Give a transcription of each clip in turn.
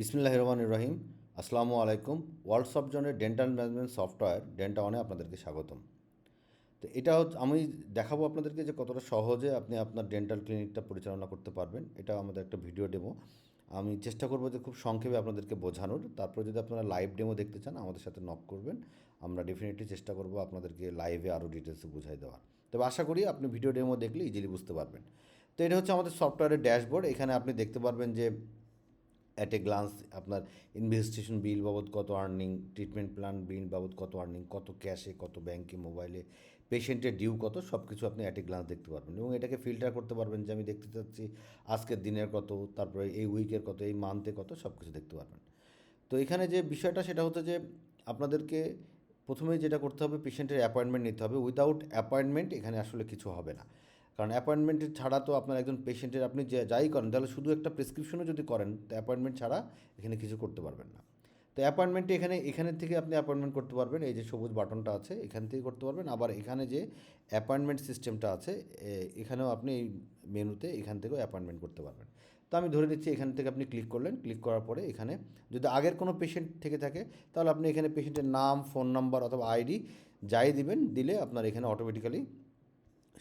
বিসমিল্লাহ রহমান রহিম আসসালামু আলাইকুম। ওয়ার্ল্ড সফটজনের ডেন্টাল ম্যানেজমেন্ট সফটওয়্যার ডেন্টা ওয়ানে আপনাদেরকে স্বাগতম। তো এটা হচ্ছে, আমি দেখাবো আপনাদেরকে যে কতটা সহজে আপনি আপনার ডেন্টাল ক্লিনিকটা পরিচালনা করতে পারবেন। এটা আমাদের একটা ভিডিও ডেমো। আমি চেষ্টা করব যে খুব সংক্ষেপে আপনাদেরকে বোঝানোর। তারপরে যদি আপনারা লাইভ ডেমো দেখতে চান, আমাদের সাথে নক করবেন। আমরা ডেফিনেটলি চেষ্টা করব আপনাদেরকে লাইভে আরও ডিটেলসে বুঝাই দেওয়ার। তবে আশা করি আপনি ভিডিও ডেমো দেখলে ইজিলি বুঝতে পারবেন। তো এটা হচ্ছে আমাদের সফটওয়্যারের ড্যাশবোর্ড। এখানে আপনি দেখতে পারবেন যে অ্যাট এ গ্লান্স আপনার ইনভেস্টিগেশন বিল বাবদ কত আর্নিং ট্রিটমেন্ট প্ল্যান বিল বাবদ কত আর্নিং কত ক্যাশে কত ব্যাংকে মোবাইলে পেশেন্টের ডিউ কত সব কিছু আপনি অ্যাট এ গ্লান্স দেখতে পারবেন। এবং এটাকে ফিল্টার করতে পারবেন যে আমি দেখতে চাচ্ছি আজকের দিনের কত, তারপরে এই উইকের কত, এই মান্থে কত সব কিছু দেখতে পারবেন। তো এখানে যে বিষয়টা, সেটা হচ্ছে যে আপনাদেরকে প্রথমেই যেটা করতে হবে পেশেন্টের অ্যাপয়েন্টমেন্ট নিতে হবে। উইদাউট অ্যাপয়েন্টমেন্ট এখানে আসলে কিছু হবে না। কারণ অ্যাপয়েন্টমেন্ট ছাড়া তো আপনার একজন পেশেন্টের আপনি যে যাই করেন, তাহলে শুধু একটা প্রেসক্রিপশনও যদি করেন, তো অ্যাপয়েন্টমেন্ট ছাড়া এখানে কিছু করতে পারবেন না। তো অ্যাপয়েন্টমেন্টে এখানে এখানে থেকে আপনি অ্যাপয়েন্টমেন্ট করতে পারবেন, এই যে সবুজ বাটনটা আছে, এখান থেকে করতে পারবেন। আবার এখানে যে অ্যাপয়েন্টমেন্ট সিস্টেমটা আছে এখানেও আপনি এই মেনুতে এখান থেকেও অ্যাপয়েন্টমেন্ট করতে পারবেন। তো আমি ধরে নিচ্ছি এখান থেকে আপনি ক্লিক করলেন ক্লিক করার পরে এখানে যদি আগের কোনো পেশেন্ট থেকে থাকে, তাহলে আপনি এখানে পেশেন্টের নাম ফোন নাম্বার অথবা আইডি যাই দিবেন, দিলে আপনার এখানে অটোমেটিক্যালি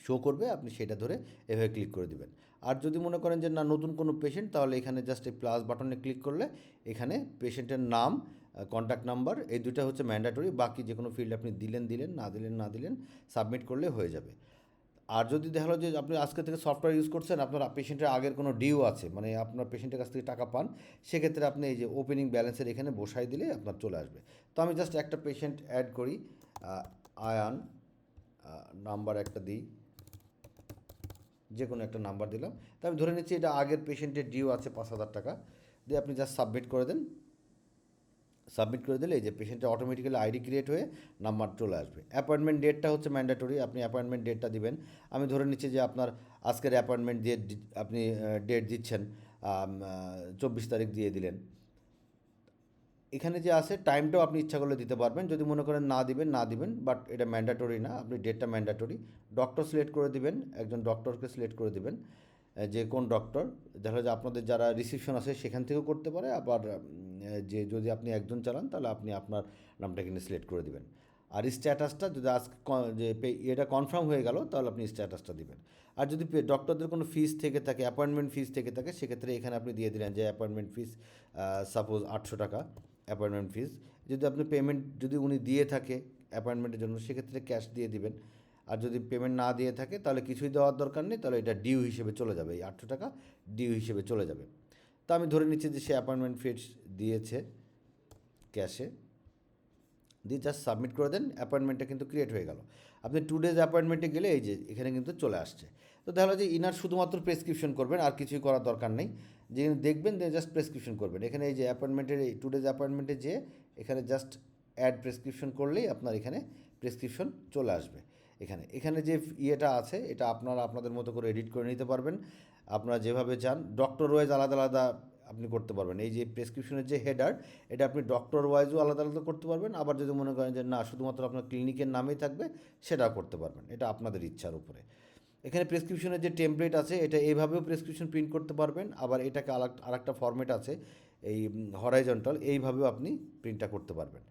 শো করবে, আপনি সেটা ধরে এভাবে ক্লিক করে দিবেন। আর যদি মনে করেন যে না, নতুন কোনো পেশেন্ট তাহলে এখানে জাস্ট এই প্লাস বাটনে ক্লিক করলে এখানে পেশেন্টের নাম কন্ট্যাক্ট নাম্বার এই দুটো হচ্ছে ম্যান্ডাটরি বাকি যে কোনো ফিল্ড আপনি দিলেন দিলেন, না দিলেন না দিলেন সাবমিট করলে হয়ে যাবে। আর যদি দেখা হলো যে আপনি আজকে থেকে সফটওয়্যার ইউজ করছেন, আপনার পেশেন্টের আগের কোনো ডিউ আছে মানে আপনার পেশেন্টের কাছ থেকে টাকা পান, সেক্ষেত্রে আপনি এই যে ওপেনিং ব্যালেন্সের এখানে বসাই দিলে আপনার চলে আসবে। তো আমি জাস্ট একটা পেশেন্ট অ্যাড করি আয়ান নাম্বার একটা দিই। যে কোনো একটা নাম্বার দিলাম। তা আমি ধরে নিচ্ছি এটা আগের পেশেন্টের ডিউ আছে পাঁচ হাজার টাকা। দিয়ে আপনি জাস্ট সাবমিট করে দেন। সাবমিট করে দিলে এই যে পেশেন্টের অটোমেটিক্যালি আইডি ক্রিয়েট হয়ে নাম্বার চলে আসবে। অ্যাপয়েন্টমেন্ট ডেটটা হচ্ছে ম্যান্ডেটরি আপনি অ্যাপয়েন্টমেন্ট ডেটটা দিবেন। আমি ধরে নিচ্ছি যে আপনার আজকের অ্যাপয়েন্টমেন্ট ডেট আপনি ডেট দিচ্ছেন চব্বিশ তারিখ দিয়ে দিলেন। এখানে যে আছে টাইমটাও আপনি ইচ্ছা করলে দিতে পারবেন। যদি মনে করেন না দিবেন না দিবেন বাট এটা ম্যান্ডাটরি না, আপনি ডেটটা ম্যান্ডাটরি ডক্টর সিলেক্ট করে দিবেন, একজন ডক্টরকে সিলেক্ট করে দিবেন যে কোন ডক্টর দেখা যায় আপনাদের যারা রিসিপশন আছে, সেখান থেকেও করতে পারে, আবার যে যদি আপনি একজন চালান, তাহলে আপনি আপনার নামটা এখানে সিলেক্ট করে দিবেন। আর স্ট্যাটাসটা যদি আজ যে এটা কনফার্ম হয়ে গেল, তাহলে আপনি স্ট্যাটাসটা দিবেন। আর যদি ডক্টরদের কোনো ফিস থেকে থাকে অ্যাপয়েন্টমেন্ট ফিস থেকে থাকে, সেক্ষেত্রে এখানে আপনি দিয়ে দিলেন যে অ্যাপয়েন্টমেন্ট ফিস সাপোজ আটশো টাকা। অ্যাপয়েন্টমেন্ট ফিস যদি আপনি পেমেন্ট যদি উনি দিয়ে থাকে অ্যাপয়েন্টমেন্টের জন্য, সেক্ষেত্রে ক্যাশ দিয়ে দিবেন। আর যদি পেমেন্ট না দিয়ে থাকে, তাহলে কিছুই দেওয়ার দরকার নেই, তাহলে এটা ডিউ হিসেবে চলে যাবে। এই আটশো টাকা ডিউ হিসেবে চলে যাবে। তো আমি ধরে নিচ্ছি যে সে অ্যাপয়েন্টমেন্ট ফিস দিয়েছে ক্যাশে দিয়ে জাস্ট সাবমিট করে দেন অ্যাপয়েন্টমেন্টটা কিন্তু ক্রিয়েট হয়ে গেল। আপনি টু ডেজ অ্যাপয়েন্টমেন্টে গেলে এই যে এখানে কিন্তু চলে আসছে। তো দেখা যে ইনার শুধুমাত্র প্রেসক্রিপশন করবেন, আর কিছুই করার দরকার নেই। যে দেখবেন যে জাস্ট প্রেসক্রিপশন করবেন। এখানে এই যে অ্যাপয়েন্টমেন্টের এই টু ডেজ অ্যাপয়েন্টমেন্টে যে এখানে জাস্ট অ্যাড প্রেসক্রিপশন করলেই আপনার এখানে প্রেসক্রিপশন চলে আসবে। এখানে এখানে যে ইয়েটা আছে, এটা আপনারা আপনাদের মতো করে এডিট করে নিতে পারবেন। আপনারা যেভাবে চান ডক্টর ওয়াইজ আলাদা আলাদা আপনি করতে পারবেন। এই যে প্রেসক্রিপশনের যে হেডার এটা আপনি ডক্টর ওয়াইজও আলাদা আলাদা করতে পারবেন। আবার যদি মনে করেন যে না, শুধুমাত্র আপনার ক্লিনিকের নামেই থাকবে, সেটাও করতে পারবেন। এটা আপনাদের ইচ্ছার উপরে। এখানে প্রেসক্রিপশনের যে টেমপ্লেট আছে, এটা এইভাবেও প্রেসক্রিপশন প্রিন্ট করতে পারবেন। আবার এটাকে আলাক, আরেকটা ফরম্যাট আছে, এই হরাইজন্টাল এইভাবেও আপনি প্রিন্টটা করতে পারবেন।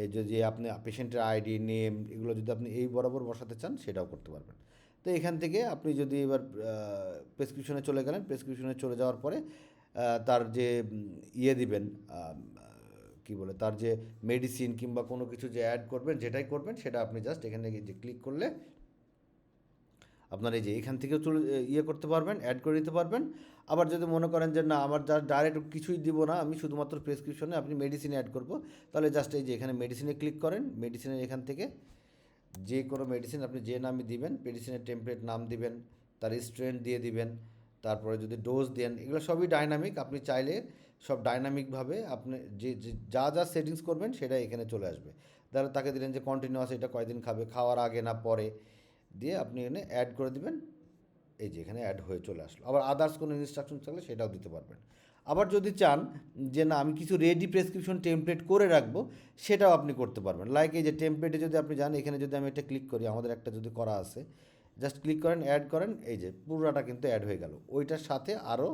এই যে যে আপনি পেশেন্টের আইডি নেম এগুলো যদি আপনি এই বরাবর বসাতে চান, সেটাও করতে পারবেন। তো এখান থেকে আপনি যদি এবার প্রেসক্রিপশনে চলে গেলেন প্রেসক্রিপশনে চলে যাওয়ার পরে তার যে ইয়ে দিবেন কি বলে, তার যে মেডিসিন কিংবা কোনো কিছু যে অ্যাড করবেন, যেটাই করবেন, সেটা আপনি জাস্ট এখানে যে ক্লিক করলে আপনার এই যে এখান থেকেও চলে ইয়ে করতে পারবেন অ্যাড করে দিতে পারবেন। আবার যদি মনে করেন যে না, আমার যা ডাইরেক্ট কিছুই দিব না, আমি শুধুমাত্র প্রেসক্রিপশনে আপনি মেডিসিন অ্যাড করব, তাহলে জাস্ট এই যে এখানে মেডিসিনে ক্লিক করেন মেডিসিনের এখান থেকে যে কোনো মেডিসিন আপনি যে নামই দিবেন মেডিসিনের টেমপ্লেট নাম দিবেন, তার স্ট্রেন্থ দিয়ে দিবেন, তারপরে যদি ডোজ দেন, এগুলো সবই ডাইনামিক আপনি চাইলে সব ডাইনামিকভাবে আপনি যে- যা যা সেটিংস করবেন সেটা এখানে চলে আসবে। তাহলে তাকে দিলেন যে কন্টিনিউয়াস এটা কয়দিন খাবে, খাওয়ার আগে না পরে দিয়ে আপনি এখানে অ্যাড করে দেবেন। এই যে এখানে অ্যাড হয়ে চলে আসলো। আবার আদার্স কোনো ইনস্ট্রাকশন থাকলে সেটাও দিতে পারবেন। আবার যদি চান যে না, আমি কিছু রেডি প্রেসক্রিপশন টেমপ্লেট করে রাখব, সেটাও আপনি করতে পারবেন। লাইক এই যে টেমপ্লেটে যদি আপনি যান, এখানে যদি আমি এটা ক্লিক করি, আমাদের একটা যদি করা আছে জাস্ট ক্লিক করেন অ্যাড করেন, এই যে পুরোটা কিন্তু অ্যাড হয়ে গেল। ওইটার সাথে আরও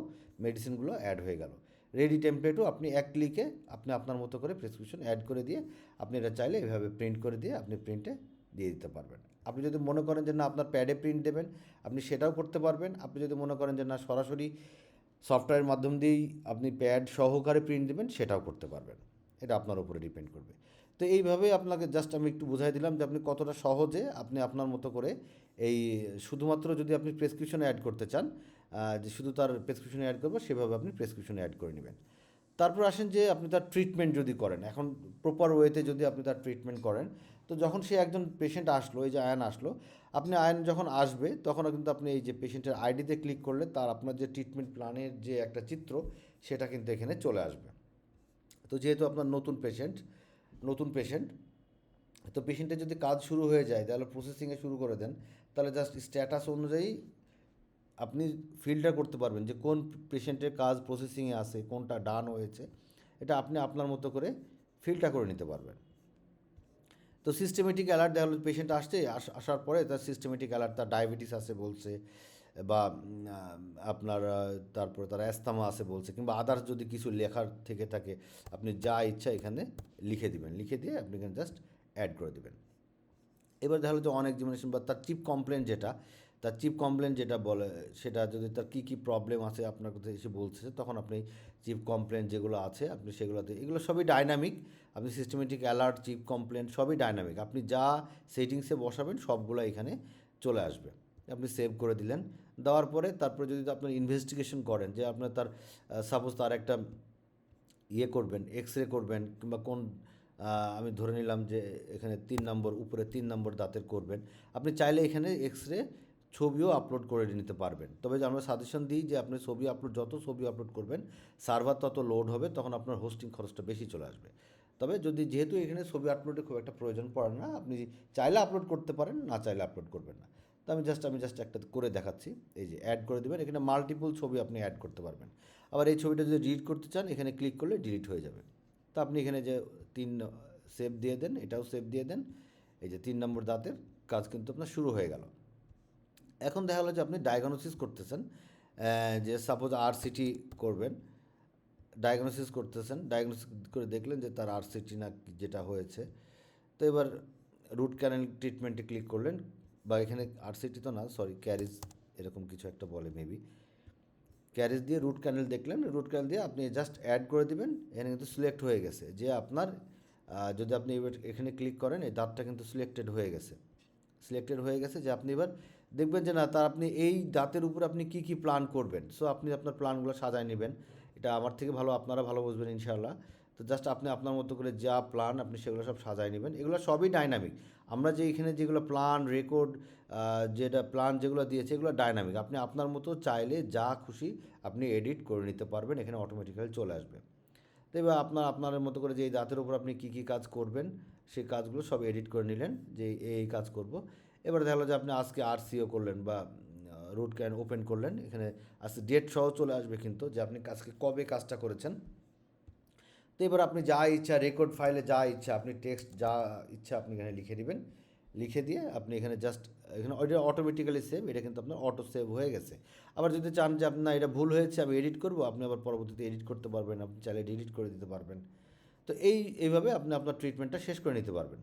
মেডিসিনগুলো অ্যাড হয়ে গেল। রেডি টেমপ্লেটও আপনি এক ক্লিকে আপনি আপনার মতো করে প্রেসক্রিপশন অ্যাড করে দিয়ে, আপনি এটা চাইলে এভাবে প্রিন্ট করে দিয়ে, আপনি প্রিন্টে দিয়ে দিতে পারবেন। আপনি যদি মনে করেন যে, না, আপনার প্যাডে প্রিন্ট দেবেন, আপনি সেটাও করতে পারবেন। আপনি যদি মনে করেন যে, না, সরাসরি সফটওয়্যারের মাধ্যম দিয়েই আপনি প্যাড সহকারে প্রিন্ট দেবেন, সেটাও করতে পারবেন। এটা আপনার উপরে ডিপেন্ড করবে। তো এইভাবে আপনাকে জাস্ট আমি একটু বুঝাই দিলাম যে, আপনি কতটা সহজে আপনি আপনার মতো করে এই শুধুমাত্র যদি আপনি প্রেসক্রিপশনে অ্যাড করতে চান যে শুধু তার প্রেসক্রিপশনে অ্যাড করব, সেভাবে আপনি প্রেসক্রিপশনে অ্যাড করে নেবেন। তারপর আসেন যে, আপনি তার ট্রিটমেন্ট যদি করেন, এখন প্রপার ওয়েতে যদি আপনি তার ট্রিটমেন্ট করেন তো যখন সে একজন পেশেন্ট আসলো, এই যে আয়ন আসলো, আপনি আয়ন যখন আসবে, তখনও কিন্তু আপনি এই যে পেশেন্টের আইডিতে ক্লিক করলে তার আপনার যে ট্রিটমেন্ট প্ল্যানের যে একটা চিত্র, সেটা কিন্তু এখানে চলে আসবে। তো যেহেতু আপনার নতুন পেশেন্ট নতুন পেশেন্ট তো পেশেন্টের যদি কাজ শুরু হয়ে যায়, তাহলে প্রসেসিংয়ে শুরু করে দেন, তাহলে জাস্ট স্ট্যাটাস অনুযায়ী আপনি ফিল্টার করতে পারবেন যে কোন পেশেন্টের কাজ প্রসেসিংয়ে আছে, কোনটা ডান হয়েছে, এটা আপনি আপনার মতো করে ফিল্টার করে নিতে পারবেন। তো সিস্টেমেটিক অ্যালার্ট দেখা হলো পেশেন্ট আসছে, আস- আসার পরে তার সিস্টেমেটিক অ্যালার্ট তার ডায়াবেটিস আছে বলছে, বা আপনার তারপরে তার অ্যাস্তামা আছে বলছে, কিংবা আদার্স যদি কিছু লেখার থেকে থাকে, আপনি যা ইচ্ছা এখানে লিখে দিবেন। লিখে দিয়ে আপনি এখানে জাস্ট অ্যাড করে দেবেন। এবার দেখা হলো যে অনেক জিমিনেশন বা তার চিপ কমপ্লেন যেটা তার চিপ কমপ্লেন যেটা বলে, সেটা যদি তার কী কী প্রবলেম আছে আপনার কাছে এসে বলছে তখন আপনি চিপ কমপ্লেন যেগুলো আছে, আপনি সেগুলোতে, এগুলো সবই ডাইনামিক আপনি সিস্টেমেটিক অ্যালার্ট চিপ কমপ্লেন সবই ডাইনামিক আপনি যা সেটিংসে বসাবেন, সবগুলো এখানে চলে আসবে। আপনি সেভ করে দিলেন। দেওয়ার পরে তারপরে যদি আপনার ইনভেস্টিগেশন করেন, যে আপনার তার সাপোজ তার একটা ইয়ে করবেন এক্স রে করবেন, কিংবা কোন আমি ধরে নিলাম যে এখানে তিন নম্বর, উপরে তিন নম্বর দাঁতের করবেন, আপনি চাইলে এখানে এক্স রে ছবিও আপলোড করে নিতে পারবেন। তবে আমরা সাজেশন দিই যে আপনি ছবি আপলোড যত ছবি আপলোড করবেন সার্ভার তত লোড হবে, তখন আপনার হোস্টিং খরচটা বেশি চলে আসবে। তবে যদি যেহেতু এখানে ছবি আপলোডের খুব একটা প্রয়োজন পড়ে না, আপনি চাইলে আপলোড করতে পারেন, না চাইলে আপলোড করবেন না। তো আমি জাস্ট আমি জাস্ট একটা করে দেখাচ্ছি। এই যে অ্যাড করে দেবেন, এখানে মাল্টিপল ছবি আপনি অ্যাড করতে পারবেন। আবার এই ছবিটা যদি ডিলিট করতে চান, এখানে ক্লিক করলে ডিলিট হয়ে যাবে। তো আপনি এখানে যে তিন সেভ দিয়ে দেন, এটাও সেভ দিয়ে দেন। এই যে তিন নম্বর দাঁতের কাজ কিন্তু আপনার শুরু হয়ে গেল। এখন দেখা গেলো যে আপনি ডায়াগনোসিস করতেছেন যে সাপোজ আর সিটি করবেন ডায়াগনোসিস করতেছেন ডায়াগনোসিস করে দেখলেন যে তার আর সিটি না যেটা হয়েছে। তো এবার রুট ক্যানেল ট্রিটমেন্টে ক্লিক করলেন, বা এখানে আর সিটি তো না সরি ক্যারিজ এরকম কিছু একটা বলে মেবি ক্যারেজ দিয়ে রুট ক্যানেল দেখলেন রুট ক্যানেল দিয়ে আপনি জাস্ট অ্যাড করে দিবেন, এখানে কিন্তু সিলেক্ট হয়ে গেছে, যে আপনার যদি আপনি এখানে ক্লিক করেন, এই দাঁতটা কিন্তু সিলেক্টেড হয়ে গেছে। সিলেক্টেড হয়ে গেছে যে আপনি এবার দেখবেন যে না, তার আপনি এই দাঁতের উপর আপনি কি কি প্ল্যান করবেন? সো আপনি আপনার প্ল্যানগুলো সাজায় নেবেন। এটা আমার থেকে ভালো, আপনারা ভালো বুঝবেন ইনশাআল্লাহ। তো জাস্ট আপনি আপনার মতো করে যা প্ল্যান আপনি সেগুলো সব সাজায় নেবেন। এগুলো সবই ডাইনামিক আমরা যে এখানে যেগুলো প্ল্যান রেকর্ড যেটা প্ল্যান যেগুলো দিয়েছে, এগুলো ডাইনামিক আপনি আপনার মতো চাইলে যা খুশি আপনি এডিট করে নিতে পারবেন। এখানে অটোমেটিক্যালি চলে আসবে। তো এবার আপনার আপনার মতো করে যে এই দাঁতের উপর আপনি কী কী কাজ করবেন সেই কাজগুলো সব এডিট করে নিলেন যে এই এই কাজ করব। এবার দেখা গেলো যে আপনি আজকে আর সিও করলেন বা রুট ক্যান ওপেন করলেন। এখানে আজকে ডেট সহ চলে আসবে কিন্তু যে আপনি আজকে কবে কাজটা করেছেন। তো এবার আপনি যা ইচ্ছা রেকর্ড ফাইলে যা ইচ্ছা, আপনি টেক্সট যা ইচ্ছা আপনি এখানে লিখে দিবেন। লিখে দিয়ে আপনি এখানে জাস্ট এখানে ওইটা অটোমেটিক্যালি সেভ এটা কিন্তু আপনার অটো সেভ হয়ে গেছে। আবার যদি চান যে আপনার এটা ভুল হয়েছে, আমি এডিট করব, আপনি আবার পরবর্তীতে এডিট করতে পারবেন, আপনি চাইলে ডিলিট করে দিতে পারবেন। তো এই, এইভাবে আপনি আপনার ট্রিটমেন্টটা শেষ করে নিতে পারবেন।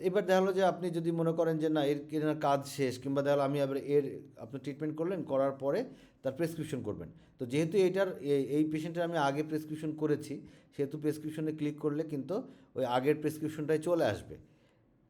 এবার দেখা হলো যে আপনি যদি মনে করেন যে না, এর এর কাজ শেষ, কিংবা দেখা হলো আমি আবার এর, আপনি ট্রিটমেন্ট করলেন, করার পরে তার প্রেসক্রিপশন করবেন। তো যেহেতু এটার এই- পেশেন্টের আমি আগে প্রেসক্রিপশন করেছি, সেহেতু প্রেসক্রিপশনে ক্লিক করলে কিন্তু ওই আগের প্রেসক্রিপশনটাই চলে আসবে।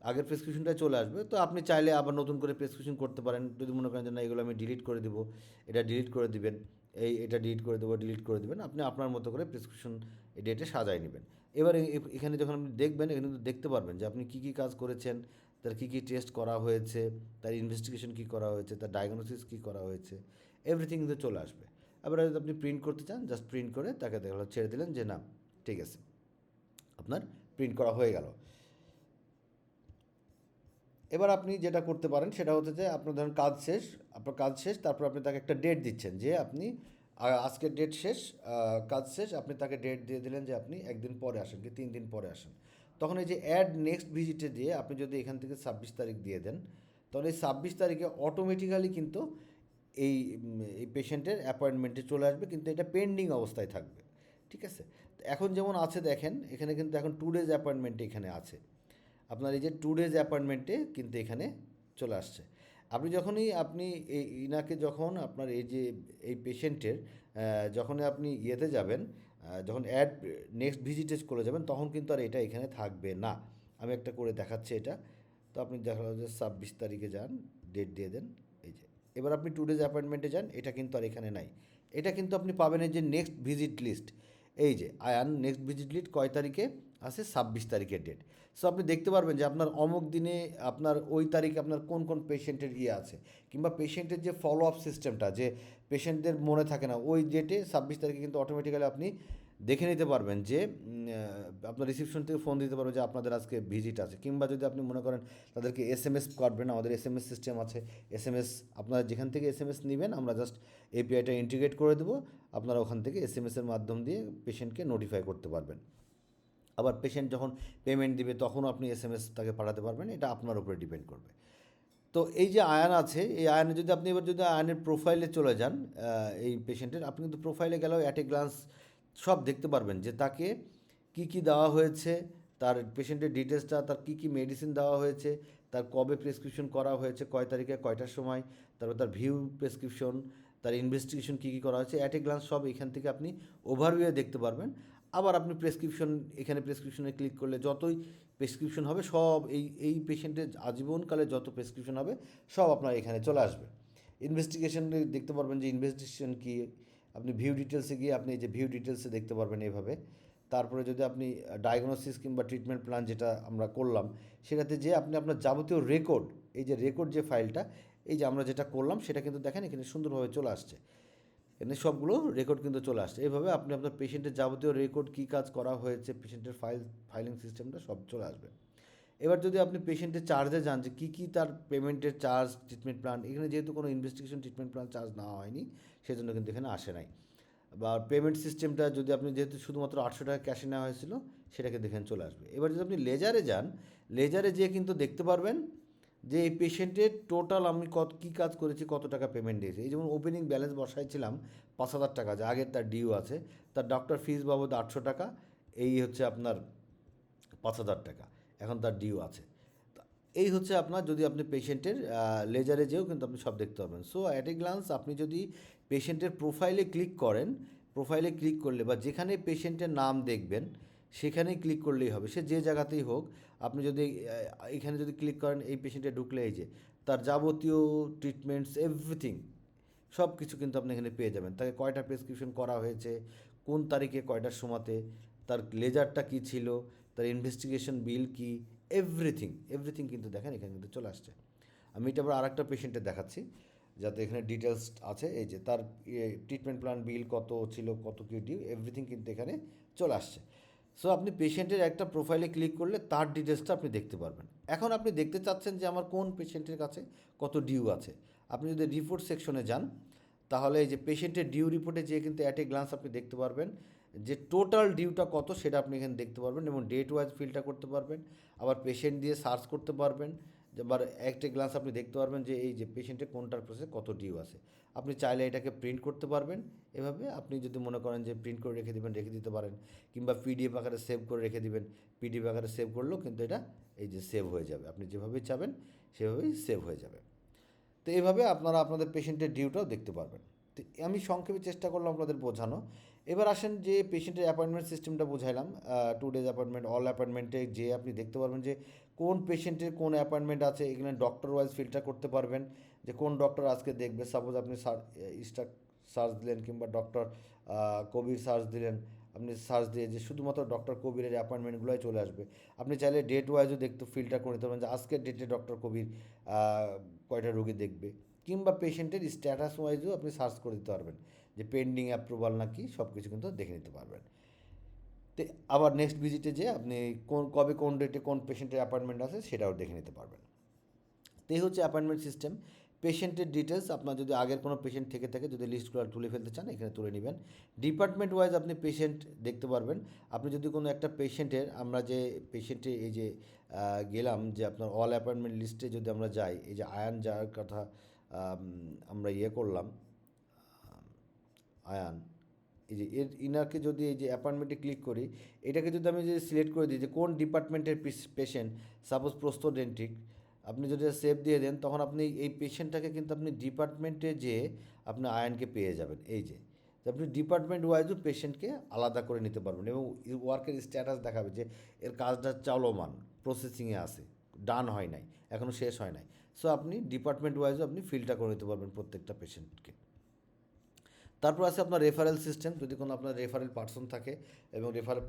আগের প্রেসক্রিপশনটাই চলে আসবে। তো আপনি চাইলে আবার নতুন করে প্রেসক্রিপশন করতে পারেন। যদি মনে করেন যে না, এগুলো আমি ডিলিট করে দিব, এটা ডিলিট করে দিবেন, এই, এটা ডিলিট করে দেবো ডিলিট করে দিবেন, আপনি আপনার মতো করে প্রেসক্রিপশন ডেটে সাজায় নেবেন। এবার এখানে যখন আপনি দেখবেন, এখানে কিন্তু দেখতে পারবেন যে আপনি কী কী কাজ করেছেন, তার কী কী টেস্ট করা হয়েছে, তার ইনভেস্টিগেশন কী করা হয়েছে, তার ডায়াগনোসিস কী করা হয়েছে এভরিথিং কিন্তু চলে আসবে। এবার যদি আপনি প্রিন্ট করতে চান জাস্ট প্রিন্ট করে তাকে দেখা ছেড়ে দিলেন যে না, ঠিক আছে, আপনার প্রিন্ট করা হয়ে গেল। এবার আপনি যেটা করতে পারেন, সেটা হচ্ছে যে আপনার ধরেন কাজ শেষ, আপনার কাজ শেষ, তারপর আপনি তাকে একটা ডেট দিচ্ছেন যে আপনি আহ, আজকের ডেট শেষ কাজ শেষ আপনি তাকে ডেট দিয়ে দিলেন যে আপনি একদিন পরে আসেন কি তিন দিন পরে আসেন। তখন এই যে অ্যাড নেক্সট ভিজিটে দিয়ে আপনি যদি এখান থেকে ছাব্বিশ তারিখ দিয়ে দেন তাহলে এই ছাব্বিশ তারিখে অটোমেটিক্যালি কিন্তু এই এই পেশেন্টের অ্যাপয়েন্টমেন্টে চলে আসবে কিন্তু এটা পেন্ডিং অবস্থায় থাকবে ঠিক আছে? এখন যেমন আছে দেখেন এখানে কিন্তু এখন টু ডেজ অ্যাপয়েন্টমেন্ট এখানে আছে। আপনার এই যে টু ডেজ অ্যাপয়েন্টমেন্টে কিন্তু এখানে চলে আসছে। আপনি যখনই আপনি এই ইনাকে যখন আপনার এই যে, এই পেশেন্টের যখন আপনি ইয়েতে যাবেন যখন অ্যাড নেক্সট ভিজিটে করে যাবেন, তখন কিন্তু আর এটা এখানে থাকবে না। আমি একটা করে দেখাচ্ছি এটা। তো আপনি দেখা যে ছাব্বিশ তারিখে যান ডেট দিয়ে দেন, এই যে। এবার আপনি টু ডেজ অ্যাপয়েন্টমেন্টে যান, এটা কিন্তু আর এখানে নাই। এটা কিন্তু আপনি পাবেন এই যে নেক্সট ভিজিট লিস্ট এই যে, আয়ান নেক্সট ভিজিট লিস্ট কয় তারিখে? আছে ছাব্বিশ তারিখের ডেট সো আপনি দেখতে পারবেন যে আপনার অমুক দিনে আপনার ওই তারিখে আপনার কোন কোন পেশেন্টের ইয়ে আছে কিংবা পেশেন্টের যে ফলো আপ সিস্টেমটা যে পেশেন্টদের মনে থাকে না, ওই ডেটে ছাব্বিশ তারিখে কিন্তু অটোমেটিক্যালি আপনি দেখে নিতে পারবেন যে আপনার রিসিপশন থেকে ফোন দিতে পারবেন যে আপনাদের আজকে ভিজিট আছে কিংবা যদি আপনি মনে করেন তাদেরকে এস এম এস করবেন আমাদের এস এম এস সিস্টেম আছে এস এম এস আপনারা যেখান থেকে এস এম এস নেবেন আমরা জাস্ট এপিআইটা ইন্টিগ্রেট করে দেবো, আপনারা ওখান থেকে এস এম এসের মাধ্যম দিয়ে পেশেন্টকে নোটিফাই করতে পারবেন। আবার পেশেন্ট যখন পেমেন্ট দিবে তখনও আপনি এস এম এস তাকে পাঠাতে পারবেন, এটা আপনার উপরে ডিপেন্ড করবে। তো এই যে আয়ান আছে, এই আয়ানে যদি আপনি এবার যদি আয়নের প্রোফাইলে চলে যান এই পেশেন্টের আপনি কিন্তু প্রোফাইলে গেলেও অ্যাট এ গ্লান্স সব দেখতে পারবেন যে তাকে কি কি দেওয়া হয়েছে, তার পেশেন্টের ডিটেলসটা তার কি কি মেডিসিন দেওয়া হয়েছে, তার কবে প্রেসক্রিপশন করা হয়েছে, কয় তারিখে, কয়টার সময়, তারপর তার ভিউ প্রেসক্রিপশন তার ইনভেস্টিগেশন কী কী করা হয়েছে অ্যাট এ গ্লান্স সব এখান থেকে আপনি ওভারভিউ দেখতে পারবেন। আবার আপনি প্রেসক্রিপশন এখানে প্রেসক্রিপশনে ক্লিক করলে যতই প্রেসক্রিপশন হবে, সব এই এই পেশেন্টের আজীবনকালে যত প্রেসক্রিপশন হবে, সব আপনার এখানে চলে আসবে। ইনভেস্টিগেশন দেখতে পারবেন যে ইনভেস্টিগেশন কী, আপনি ভিউ ডিটেলসে গিয়ে আপনি এই যে ভিউ ডিটেলসে দেখতে পারবেন এইভাবে তারপরে যদি আপনি ডায়াগনোসিস কিংবা ট্রিটমেন্ট প্ল্যান যেটা আমরা করলাম, সেটাতে যে আপনি আপনার যাবতীয় রেকর্ড এই যে রেকর্ড যে ফাইলটা এই যে আমরা যেটা করলাম, সেটা কিন্তু দেখেন এখানে সুন্দরভাবে চলে আসছে। এখানে সবগুলো রেকর্ড কিন্তু চলে আসছে। এইভাবে আপনি আপনার পেশেন্টের যাবতীয় রেকর্ড কী কাজ করা হয়েছে পেশেন্টের ফাইল ফাইলিং সিস্টেমটা সব চলে আসবে। এবার যদি আপনি পেশেন্টের চার্জে যান যে কী কী তার পেমেন্টের চার্জ ট্রিটমেন্ট প্ল্যান এখানে যেহেতু কোনো ইনভেস্টিগেশন ট্রিটমেন্ট প্ল্যান চার্জ নেওয়া হয়নি, সেজন্য কিন্তু এখানে আসে নাই। বা পেমেন্ট সিস্টেমটা যদি আপনি যেহেতু শুধুমাত্র আটশো টাকা ক্যাশে নেওয়া হয়েছিল সেটাকে দেখেন চলে আসবে। এবার যদি আপনি লেজারে যান লেজারে যেয়ে কিন্তু দেখতে পারবেন যে এই পেশেন্টের টোটাল আমি কত, কী কাজ করেছি, কত টাকা পেমেন্ট দিয়েছি। এই যেমন ওপেনিং ব্যালেন্স বসাইছিলাম, পাঁচ হাজার টাকা যে আগের তার ডিউ আছে, তার ডক্টর ফিজ বাবদ আটশো টাকা, এই হচ্ছে আপনার পাঁচ হাজার টাকা, এখন তার ডিউ আছে। এই হচ্ছে আপনার যদি আপনি পেশেন্টের লেজারে যেও কিন্তু আপনি সব দেখতে পারবেন। সো অ্যাট এ গ্লান্স আপনি যদি পেশেন্টের প্রোফাইলে ক্লিক করেন প্রোফাইলে ক্লিক করলে বা যেখানে পেশেন্টের নাম দেখবেন সেখানেই ক্লিক করলেই হবে। সে যে জায়গাতেই হোক, আপনি যদি এখানে যদি ক্লিক করেন, এই পেশেন্টে ঢুকলে এই যে, তার যাবতীয় ট্রিটমেন্টস এভরিথিং সব কিছু কিন্তু আপনি এখানে পেয়ে যাবেন। তাকে কয়টা প্রেসক্রিপশন করা হয়েছে, কোন তারিখে কয়টার সময়তে, তার লেজারটা কী ছিল, তার ইনভেস্টিগেশন বিল কি এভরিথিং এভরিথিং কিন্তু দেখেন, এখানে কিন্তু চলে আসছে। আমি এটা আবার আরেকটা পেশেন্টের দেখাচ্ছি, যাতে এখানে ডিটেলস আছে, এই যে, তার ট্রিটমেন্ট প্ল্যান বিল কত ছিল, কত কী ডিউ এভরিথিং কিন্তু এখানে চলে আসছে। সো আপনি পেশেন্টের একটা প্রোফাইলে ক্লিক করলে তার ডিটেলসটা আপনি দেখতে পারবেন। এখন আপনি দেখতে চাচ্ছেন যে আমার কোন পেশেন্টের কাছে কত ডিউ আছে। আপনি যদি রিপোর্ট সেকশনে যান, তাহলে এই যে পেশেন্টের ডিউ রিপোর্টে যেয়ে কিন্তু অ্যাট এ গ্লান্স আপনি দেখতে পারবেন যে টোটাল ডিউটা কত সেটা আপনি এখানে দেখতে পারবেন এবং ডেট ওয়াইজ ফিলটা করতে পারবেন। আবার পেশেন্ট দিয়ে সার্চ করতে পারবেন। যে আবার একটা গ্লান্স আপনি দেখতে পারবেন যে এই যে পেশেন্টের কোনটার প্রসেসে কত ডিউ আছে। আপনি চাইলে এটাকে প্রিন্ট করতে পারবেন। এভাবে আপনি যদি মনে করেন যে প্রিন্ট করে রেখে দিবেন, রেখে দিতে পারেন। কিংবা পিডিএফ আকারে সেভ করে রেখে দিবেন। পিডিএফ আকারে সেভ করলেও কিন্তু এটা এই যে সেভ হয়ে যাবে। আপনি যেভাবে চাবেন, সেভাবেই সেভ হয়ে যাবে। তো এইভাবে আপনারা আপনাদের পেশেন্টের ডিউটাও দেখতে পারবেন। তো আমি সংক্ষেপে চেষ্টা করলাম আপনাদের বোঝানো। এবার আসেন যে পেশেন্টের অ্যাপয়েন্টমেন্ট সিস্টেমটা বোঝাইলাম। টু ডেজ অ্যাপয়েন্টমেন্ট অল অ্যাপয়েন্টমেন্টে যে আপনি দেখতে পারবেন যে কোন পেশেন্টের কোন অ্যাপয়েন্টমেন্ট আছে, এখানে ডক্টর ওয়াইজ ফিল্টার করতে পারবেন যে কোন ডক্টর আজকে দেখবে। সাপোজ আপনি স্টার সার্চ দিলেন কিংবা ডক্টর কবির সার্চ দিলেন, আপনি সার্চ দিয়ে যে শুধুমাত্র ডক্টর কবিরের অ্যাপয়েন্টমেন্টগুলোই চলে আসবে। আপনি চাইলে ডেট ওয়াইজও দেখতে ফিল্টার করে নিতে পারেন যে আজকের ডেটে ডক্টর কবির কয়টা রোগী দেখবে। কিংবা পেশেন্টের স্ট্যাটাস ওয়াইজও আপনি সার্চ করে দিতে পারবেন যে পেন্ডিং অ্যাপ্রুভাল নাকি সব কিছু কিন্তু দেখে নিতে পারবেন। তো আবার নেক্সট ভিজিটে যে আপনি কোন, কবে কোন ডেটে কোন পেশেন্টের অ্যাপয়েন্টমেন্ট আছে সেটাও দেখে নিতে পারবেন। তো এই হচ্ছে অ্যাপয়েন্টমেন্ট সিস্টেম পেশেন্টের ডিটেলস আপনার যদি আগের কোনো পেশেন্ট থেকে থাকে, যদি লিস্টগুলো তুলে ফেলতে চান, এখানে তুলে নেবেন। ডিপার্টমেন্ট ওয়াইজ আপনি পেশেন্ট দেখতে পারবেন। আপনি যদি কোনো একটা পেশেন্টের আমরা যে পেশেন্টে এই যে গেলাম যে আপনার অল অ্যাপয়েন্টমেন্ট লিস্টে যদি আমরা যাই, এই যে আয়ান যাওয়ার কথা আমরা ইয়ে করলাম আয়ান এই যে এর ইনারকে যদি এই যে অ্যাপয়েন্টমেন্টে ক্লিক করি, এটাকে যদি আমি যদি সিলেক্ট করে দিই যে কোন ডিপার্টমেন্টের পেশেন্ট সাপোজ প্রস্তোডেন্টিক আপনি যদি সেভ দিয়ে দেন, তখন আপনি এই পেশেন্টটাকে কিন্তু আপনি ডিপার্টমেন্টে যে আপনি আয়নকে পেয়ে যাবেন, এই যে। আপনি ডিপার্টমেন্ট ওয়াইজও পেশেন্টকে আলাদা করে নিতে পারবেন এবং ওয়ার্কের স্ট্যাটাস দেখাবে যে এর কাজটা চলমান প্রসেসিংয়ে আছে ডান হয় নাই এখনও শেষ হয় নাই। সো আপনি ডিপার্টমেন্ট ওয়াইজও আপনি ফিল্টার করে নিতে পারবেন প্রত্যেকটা পেশেন্টকে তারপর আছে আপনার রেফারেল সিস্টেম যদি কোনো আপনার রেফারেল পার্সন থাকে এবং referral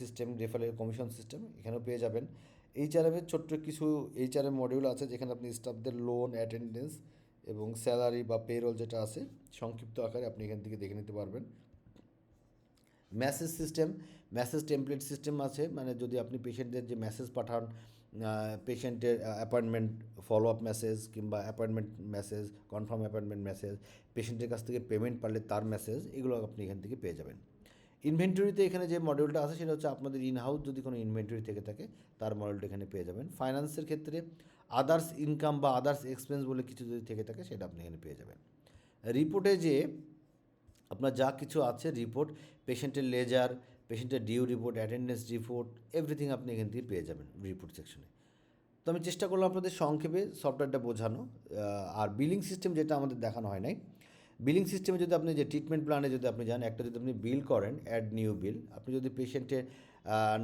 system referral commission system এখানেও পেয়ে যাবেন। এইচআরএমের ছোট্ট কিছু এইচআরএম মডিউল আছে, যেখানে আপনি স্টাফদের লোন অ্যাটেন্ডেন্স এবং স্যালারি বা পেরোল যেটা আছে, সংক্ষিপ্ত আকারে আপনি এখান থেকে দেখে নিতে পারবেন। Message system message template system আছে মানে যদি আপনি পেশেন্টদের যে মেসেজ পাঠান পেশেন্টের অ্যাপয়েন্টমেন্ট ফলো আপ মেসেজ কিংবা appointment message confirm appointment message পেশেন্টের কাছ থেকে পেমেন্ট পারলে তার মেসেজ এগুলো আপনি এখান থেকে পেয়ে যাবেন। ইনভেন্টরিতে এখানে যে মডিউলটা আছে, সেটা হচ্ছে আপনাদের ইন হাউস যদি কোনো ইনভেন্টরি থেকে থাকে, তার মডেলটা এখানে পেয়ে যাবেন। ফাইন্যান্সের ক্ষেত্রে আদার্স ইনকাম বা আদার্স এক্সপেন্স বলে কিছু যদি থেকে থাকে, সেটা আপনি এখানে পেয়ে যাবেন। রিপোর্টে যে আপনার যা কিছু আছে রিপোর্ট পেশেন্টের লেজার পেশেন্টের due report attendance report everything আপনি এখান থেকে পেয়ে যাবেন রিপোর্ট সেকশনে তো আমি চেষ্টা করলাম আপনাদের সংক্ষেপে সফটওয়্যারটা বোঝানো আর বিলিং সিস্টেম যেটা আমাদের দেখানো হয় নাই। বিলিং সিস্টেমে যদি আপনি যে ট্রিটমেন্ট প্ল্যানে যদি আপনি যান, একটা যদি আপনি বিল করেন অ্যাড নিউ বিল আপনি যদি পেশেন্টের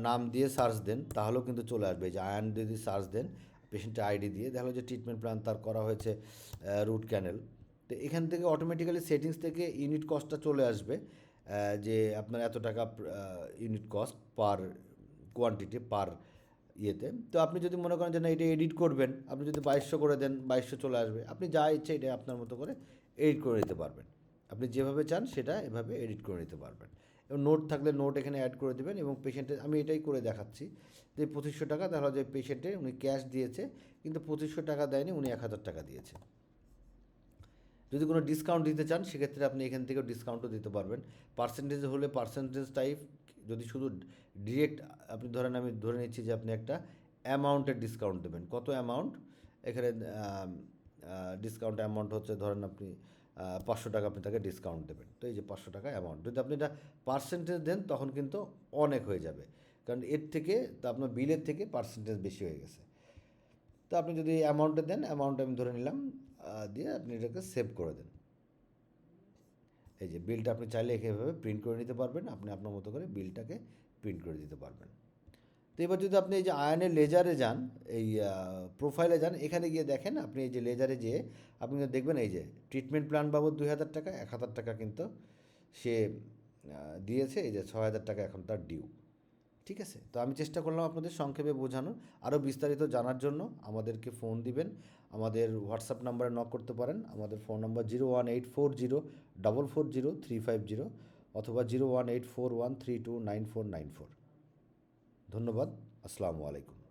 নাম দিয়ে সার্চ দেন, তাহলেও কিন্তু চলে আসবে। যে আয়ন যদি সার্চ দেন পেশেন্টের আইডি দিয়ে দেখা যে ট্রিটমেন্ট প্ল্যান তার করা হয়েছে রুট ক্যানেল তো এখান থেকে অটোমেটিক্যালি সেটিংস থেকে ইউনিট কস্টটা চলে আসবে। যে আপনার এত টাকা unit cost per quantity per ইয়েতে। তো আপনি যদি মনে করেন যে না, এটা এডিট করবেন, আপনি যদি বাইশশো করে দেন, বাইশশো চলে আসবে, আপনি যা ইচ্ছে এটা আপনার মতো করে এডিট করে নিতে পারবেন। আপনি যেভাবে চান সেটা এভাবে এডিট করে নিতে পারবেন। এবং নোট থাকলে নোট এখানে অ্যাড করে দেবেন এবং পেশেন্টের আমি এটাই করে দেখাচ্ছি যে পঁচিশশো টাকা, তাহলে যে পেশেন্টে উনি ক্যাশ দিয়েছে, কিন্তু পঁচিশশো টাকা দেয়নি, উনি এক হাজার টাকা দিয়েছে। যদি কোনো ডিসকাউন্ট দিতে চান, সেক্ষেত্রে আপনি এখান থেকেও ডিসকাউন্টও দিতে পারবেন। পার্সেন্টেজ হলে পার্সেন্টেজ টাইপ যদি শুধু ডিরেক্ট আপনি ধরেন, আমি ধরে নিচ্ছি যে আপনি একটা অ্যামাউন্টের ডিসকাউন্ট দেবেন। কত অ্যামাউন্ট এখানে ডিসকাউন্ট অ্যামাউন্ট হচ্ছে ধরেন আপনি পাঁচশো টাকা আপনি তাকে ডিসকাউন্ট দেবেন। তো এই যে পাঁচশো টাকা অ্যামাউন্ট যদি আপনি এটা পার্সেন্টেজ দেন, তখন কিন্তু অনেক হয়ে যাবে। কারণ এর থেকে, তো আপনার বিলের থেকে পার্সেন্টেজ বেশি হয়ে গেছে। তো আপনি যদি অ্যামাউন্টে দেন অ্যামাউন্ট আমি ধরে নিলাম দিয়ে আপনি এটাকে সেভ করে দেন। এই যে বিলটা আপনি চাইলে এভাবে প্রিন্ট করে নিতে পারবেন, আপনি আপনার মতো করে বিলটাকে প্রিন্ট করে দিতে পারবেন। তো এবার যদি আপনি এই যে আয়নের লেজারে যান, এই প্রোফাইলে যান, এখানে গিয়ে দেখেন আপনি এই যে লেজারে যেয়ে আপনি দেখবেন এই যে ট্রিটমেন্ট প্ল্যান বাবদ দুই হাজার টাকা, এক হাজার টাকা কিন্তু সে দিয়েছে, এই যে ছ হাজার টাকা এখন তার ডিউ ঠিক আছে? তো আমি চেষ্টা করলাম আপনাদের সংক্ষেপে বোঝানো আরও বিস্তারিত জানার জন্য আমাদেরকে ফোন দিবেন। আমাদের হোয়াটসঅ্যাপ নাম্বারে নক করতে পারেন। আমাদের phone number zero one eight four zero double four zero three five zero অথবা zero one eight four one three two nine four nine four ধন্যবাদ। আসসালামু আলাইকুম।